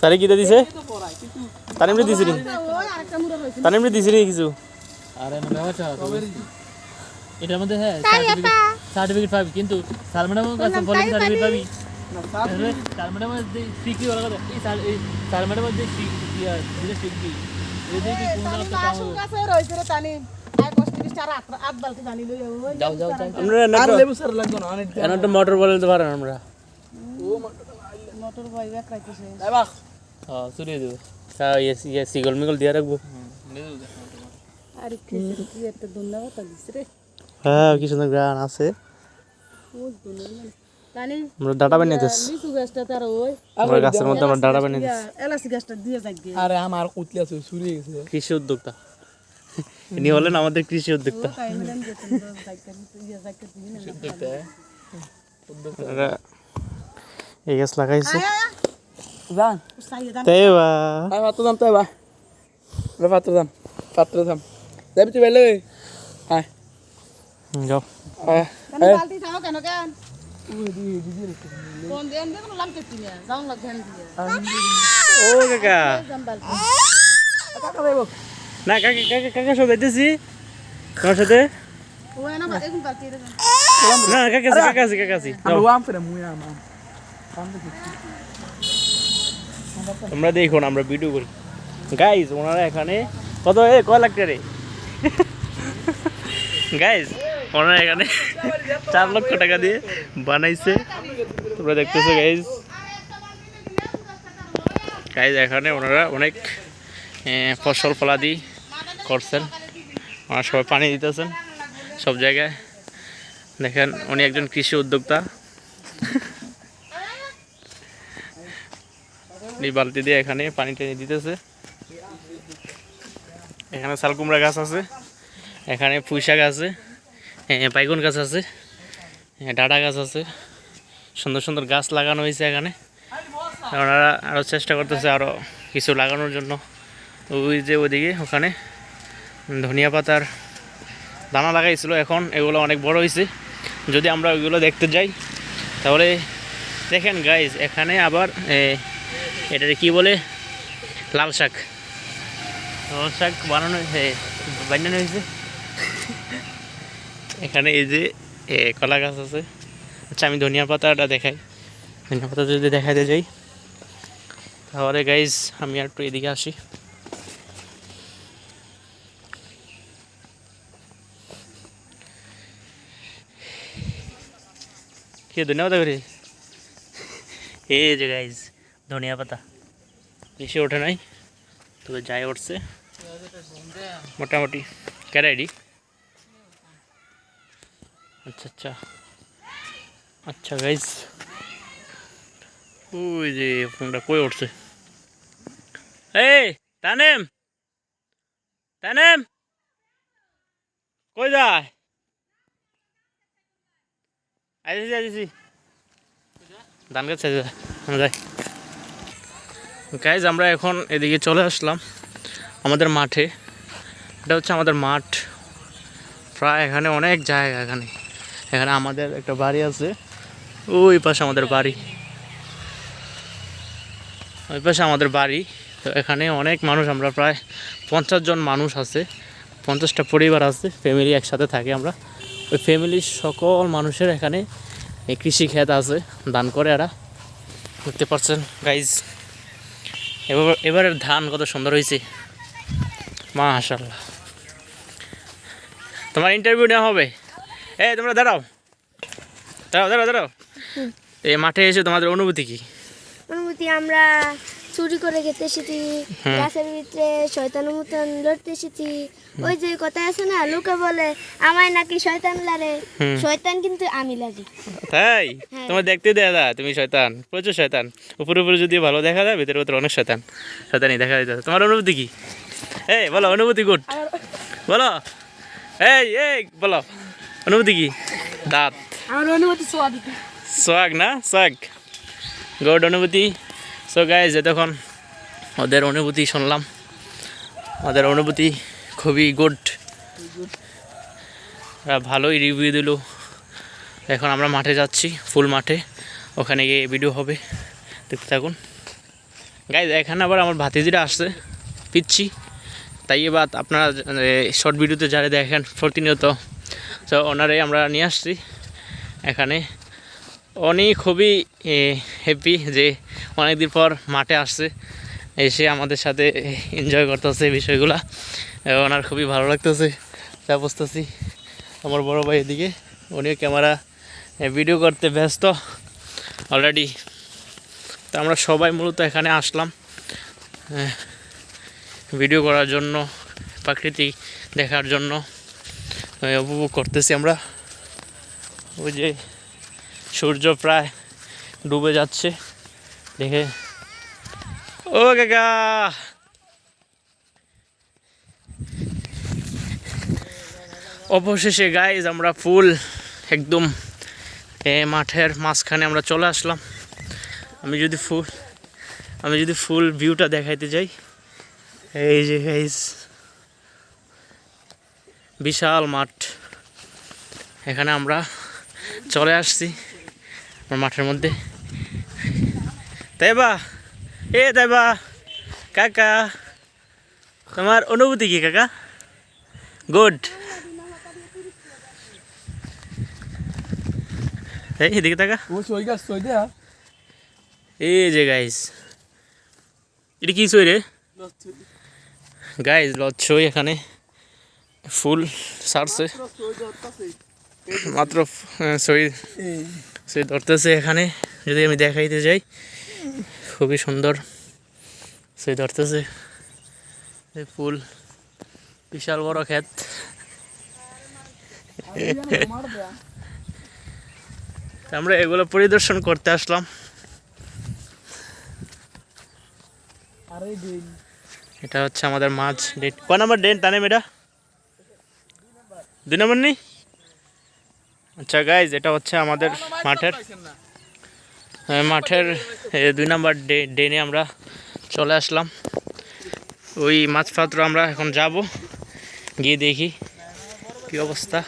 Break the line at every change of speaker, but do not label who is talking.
তারে কি দিছে? তার এমনি
মুড়ো হয়েছে
তার এমনি দিছিনি কিছু
আরে মানে বাচ্চা এটার মধ্যে হ্যাঁ সার্টিফিকেট পাবি কিন্তু ম্যাডাম কাছে বলে সার্টিফিকেট
পাবি।
পাবি। স্যার ম্যাডাম যে শিখি ওরা কথা? এই স্যার এই স্যার ম্যাডাম যে শিখি যেটা শিখবি এই যে কি? কোন
কাছে রইছে রে তানি।
মোটর বলতে পারেন আমরা।
দেবো।
সিগল মিগল দিয়ে রাখব। হ্যাঁ কি সুন্দর গ্রান আছে। ডাটা গাছের মধ্যে আমরা ডাটা
আরে আমার কুতলি আছে চুরিয়ে গেছে।
কৃষি উদ্যোক্তা। ইনি হলেন আমাদের কৃষি উদ্যোক্তা এই গাছ লাগাইছে
হ্যাঁ হ্যাঁ
ও কাকা না, কাকা কাকা কাকা সাথে যাইতেছি? সাথে?
না,
কাকা আছে কাকা আছে আছে?
আমি ওয়াম ফেরে মুই আমা
তোমরা দেখো আমরা ভিডিও করি। গাইজ ওনারা এখানে কত? এ, কয় লাখ রে? গাইজ ওনারা এখানে চার লক্ষ টাকা দিয়ে বানাইছে। তোমরা দেখতেছো গাইজ গাইজ এখানে ওনারা অনেক ফসল ফলাদি করছেন। ওনারা সবাই পানি দিতেছেন সব জায়গায়। দেখেন, উনি একজন কৃষি উদ্যোক্তা। এই বালতি দিয়ে এখানে পানি টেনে দিতেছে। এখানে শালকুমড়া গাছ আছে। এখানে পুঁই শাক আছে। বাইগন গাছ আছে। ডাটা গাছ আছে। সুন্দর সুন্দর গাছ লাগানো হয়েছে এখানে। ওনারা আরও চেষ্টা করতেছে আরও কিছু লাগানোর জন্য। ওই যে ওইদিকে, ওখানে। ধনিয়া পাতার দানা লাগাইছিল এখন, এগুলো অনেক বড় হয়েছে যদি আমরা ওইগুলো দেখতে যাই, তাহলে দেখেন গাইজ এখানে আবার এটাকে কি বলে? লাল শাক। লাল শাক বানানো বানানো হয়েছে এখানে এই যে কলা গাছ আছে। আচ্ছা আমি ধনিয়া পাতাটা দেখাই। ধনিয়া পাতা যদি দেখাতে যাই, তাহলে গাইজ আমি আর একটু এদিকে আসি। কি ধনিয়া পাতা করি এই যে গাইজ ধনিয়া পাতা। বেশি ওঠে নাই, তবে যাই উঠছে। মোটামুটি ক্যারাইডি আচ্ছা আচ্ছা। আচ্ছা গাইজ ওই যে ফোনটা কই উঠছে? এই, তানেম! তানেম! কই যায়? আইসি আইসি ধান গাছ যাই গাইজ আমরা এখন এদিকে চলে আসলাম আমাদের মাঠে। এটা হচ্ছে আমাদের মাঠ। প্রায় এখানে অনেক জায়গা এখানে। এখানে আমাদের একটা বাড়ি আছে। ওই পাশে আমাদের বাড়ি। ওই পাশে আমাদের বাড়ি। তো এখানে অনেক মানুষ, আমরা প্রায় পঞ্চাশ জন মানুষ আছে। পঞ্চাশটা পরিবার আছে ফ্যামিলি একসাথে থাকে আমরা। ওই ফ্যামিলির সকল মানুষের এখানে এই কৃষি ক্ষেত আছে দান করে এরা। দেখতে পাচ্ছেন গাইজ এবার এবারের ধান কত সুন্দর হয়েছে। মাশাল্লাহ তোমার ইন্টারভিউ নেওয়া হবে। এ তোমরা দাঁড়াও। দাঁড়াও দাঁড়াও দাঁড়াও। এই মাঠে এসে তোমাদের অনুভূতি কি?
অনুমতি আমরা চুরি করে খেতে এসেছি গাছের ভিতরে শয়তানের মতন লড়তে এসেছি। ওই যে কথা আছে না লোকে বলে আমায় নাকি শয়তান লাগে। শয়তান কিন্তু আমি লাগি।
তাই?
হ্যাঁ।
তোমার দেখতে দেয়া দা তুমি শয়তান প্রচুর শয়তান। উপরে উপরে যদি ভালো দেখা যায় ভিতরে ভিতরে অনেক শয়তান। শয়তানি দেখা যাইতেছে তোমার অনুভূতি কি? এই বলো অনুভূতি গুড। বলো। এই এই বলো। অনুভূতি কি? দাঁত।
আমার অনুভূতি সোয়া দিতে
সোয়াগ না? সোয়াগ। গুড অনুভূতি। সো গাইজ তখন ওদের অনুভূতি শুনলাম। ওদের অনুভূতি খুবই গুড ভালোই রিভিউ দিল। এখন আমরা মাঠে যাচ্ছি ফুল মাঠে। ওখানে গিয়ে ভিডিও হবে। দেখতে থাকুন। গাইজ এখানে আবার আমার ভাতিজিরা আসছে। পিচ্ছি। তাই এবার আপনারা শর্ট ভিডিওতে যারা দেখেন, প্রতিনিয়ত। তো ওনারে আমরা নিয়ে আসছি। এখানে। উনি খুবই হ্যাপি যে অনেকদিন পর মাঠে আসছে, এসে আমাদের সাথে এনজয় করতেছে বিষয়গুলো। ওনার খুবই ভালো লাগতেছে, যা বুঝতেছি। আমার বড় ভাই এদিকে, উনিও ক্যামেরা ভিডিও করতে ব্যস্ত অলরেডি তো আমরা সবাই মূলত এখানে আসলাম ভিডিও করার জন্য প্রাকৃতিক দেখার জন্য উপভোগ করতেছি আমরা। ওই যে সূর্য প্রায় ডুবে যাচ্ছে। দেখে। ও কাকা। অবশেষে গাইজ আমরা ফুল একদম, এ মাঠের মাঝখানে আমরা চলে আসলাম। আমি যদি ফুল, আমি যদি ফুল ভিউটা দেখাইতে যাই, এই যে গাইজ বিশাল মাঠ। এখানে আমরা চলে আসছি, আমার মাঠের মধ্যে। তাই বা এ তাই বা কাকা তোমার অনুভূতি কি কাকা? গুড এই এদিকে
দেয়া।
এই যে গাইস এটা কি সই রে? গাইস লচ্ছই এখানে। ফুল সারছে। মাত্র সই
এই।
সই ধরতেছে এখানে। যদি আমি দেখাইতে যাই খুবই সুন্দর। সই ধরতেছে। এই ফুল, বিশাল বড় ক্ষেত। আমরা এগুলো পরিদর্শন করতে আসলাম। এটা হচ্ছে আমাদের মাছ ডেট। ক নাম্বার ডেট তানে এটা? দুই নম্বর নেই আচ্ছা গাইজ এটা হচ্ছে আমাদের মাঠের। মাঠের দুই নাম্বার ডেনে আমরা চলে আসলাম। ওই মাছ ফাত্র আমরা এখন যাব, গিয়ে দেখি কি অবস্থা।